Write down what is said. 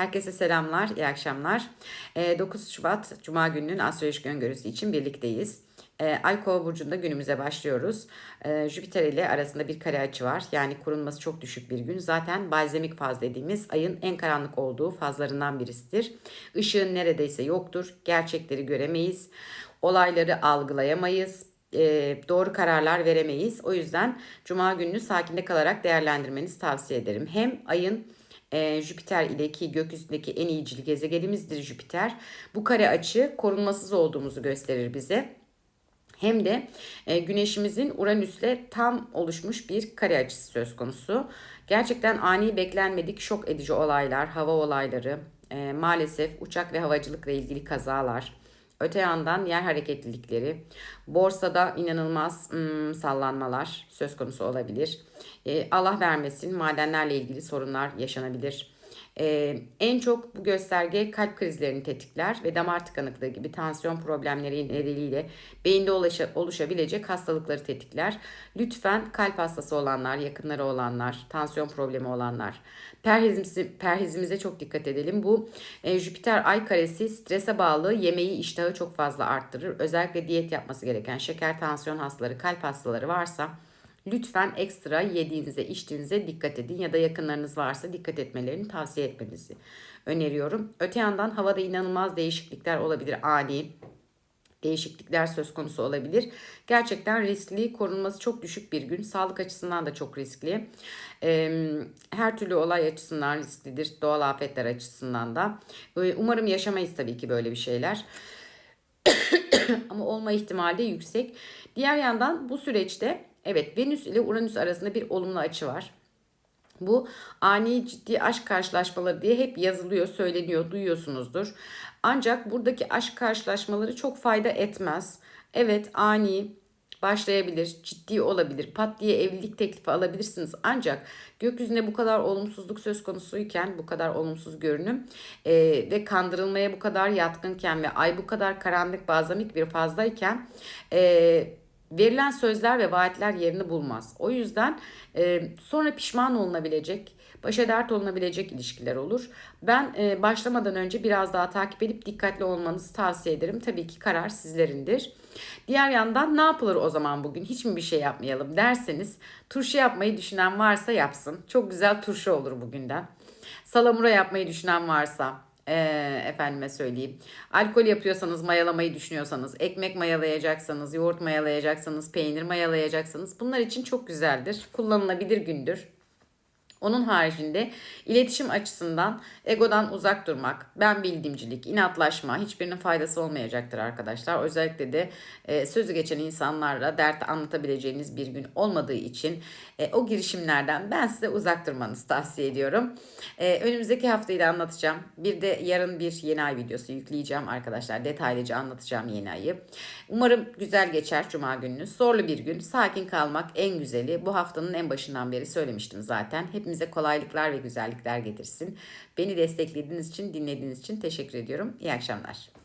Herkese selamlar, iyi akşamlar. Ee, 9 Şubat Cuma gününün astrolojik öngörüsü için birlikteyiz. Ee, Ay Kova burcunda günümüze başlıyoruz. Ee, Jüpiter ile arasında bir kare açı var. Yani korunması çok düşük bir gün. Zaten balzemik faz dediğimiz ayın en karanlık olduğu fazlarından birisidir. Işığın neredeyse yoktur. Gerçekleri göremeyiz. Olayları algılayamayız. Ee, doğru kararlar veremeyiz. O yüzden Cuma gününü sakinde kalarak değerlendirmenizi tavsiye ederim. Hem ayın e, Jüpiter ile ki gökyüzündeki en iyicil gezegenimizdir Jüpiter. Bu kare açı korunmasız olduğumuzu gösterir bize. Hem de e, güneşimizin Uranüs'le tam oluşmuş bir kare açısı söz konusu. Gerçekten ani beklenmedik şok edici olaylar, hava olayları, e, maalesef uçak ve havacılıkla ilgili kazalar, Öte yandan yer hareketlilikleri, borsada inanılmaz ım, sallanmalar söz konusu olabilir. E, Allah vermesin madenlerle ilgili sorunlar yaşanabilir. E, en çok bu gösterge kalp krizlerini tetikler ve damar tıkanıklığı gibi tansiyon problemleri nedeniyle beyinde oluşa, oluşabilecek hastalıkları tetikler. Lütfen kalp hastası olanlar, yakınları olanlar, tansiyon problemi olanlar, perhizimize, perhizimize çok dikkat edelim. Bu e, Jüpiter ay karesi strese bağlı yemeği iştahı çok fazla arttırır. Özellikle diyet yapması gereken şeker, tansiyon hastaları, kalp hastaları varsa Lütfen ekstra yediğinize, içtiğinize dikkat edin ya da yakınlarınız varsa dikkat etmelerini tavsiye etmenizi öneriyorum. Öte yandan havada inanılmaz değişiklikler olabilir ani değişiklikler söz konusu olabilir. Gerçekten riskli, korunması çok düşük bir gün. Sağlık açısından da çok riskli. Her türlü olay açısından risklidir. Doğal afetler açısından da. Umarım yaşamayız tabii ki böyle bir şeyler. Ama olma ihtimali de yüksek. Diğer yandan bu süreçte Evet Venüs ile Uranüs arasında bir olumlu açı var. Bu ani ciddi aşk karşılaşmaları diye hep yazılıyor, söyleniyor, duyuyorsunuzdur. Ancak buradaki aşk karşılaşmaları çok fayda etmez. Evet ani başlayabilir, ciddi olabilir, pat diye evlilik teklifi alabilirsiniz. Ancak gökyüzünde bu kadar olumsuzluk söz konusuyken, bu kadar olumsuz görünüm e, ve kandırılmaya bu kadar yatkınken ve ay bu kadar karanlık bazamik bir fazdayken e, verilen sözler ve vaatler yerini bulmaz. O yüzden e, sonra pişman olunabilecek, başa dert olunabilecek ilişkiler olur. Ben e, başlamadan önce biraz daha takip edip dikkatli olmanızı tavsiye ederim. Tabii ki karar sizlerindir. Diğer yandan ne yapılır o zaman bugün? Hiç mi bir şey yapmayalım derseniz turşu yapmayı düşünen varsa yapsın. Çok güzel turşu olur bugünden. Salamura yapmayı düşünen varsa ee, efendime söyleyeyim. Alkol yapıyorsanız, mayalamayı düşünüyorsanız, ekmek mayalayacaksanız, yoğurt mayalayacaksanız, peynir mayalayacaksanız bunlar için çok güzeldir. Kullanılabilir gündür. Onun haricinde iletişim açısından egodan uzak durmak, ben bildiğimcilik, inatlaşma hiçbirinin faydası olmayacaktır arkadaşlar. Özellikle de e, sözü geçen insanlarla dert anlatabileceğiniz bir gün olmadığı için e, o girişimlerden ben size uzak durmanızı tavsiye ediyorum. E, önümüzdeki haftayı da anlatacağım. Bir de yarın bir yeni ay videosu yükleyeceğim arkadaşlar. Detaylıca anlatacağım yeni ayı. Umarım güzel geçer cuma gününüz. Zorlu bir gün. Sakin kalmak en güzeli. Bu haftanın en başından beri söylemiştim zaten. Hepimiz hepimize kolaylıklar ve güzellikler getirsin. Beni desteklediğiniz için, dinlediğiniz için teşekkür ediyorum. İyi akşamlar.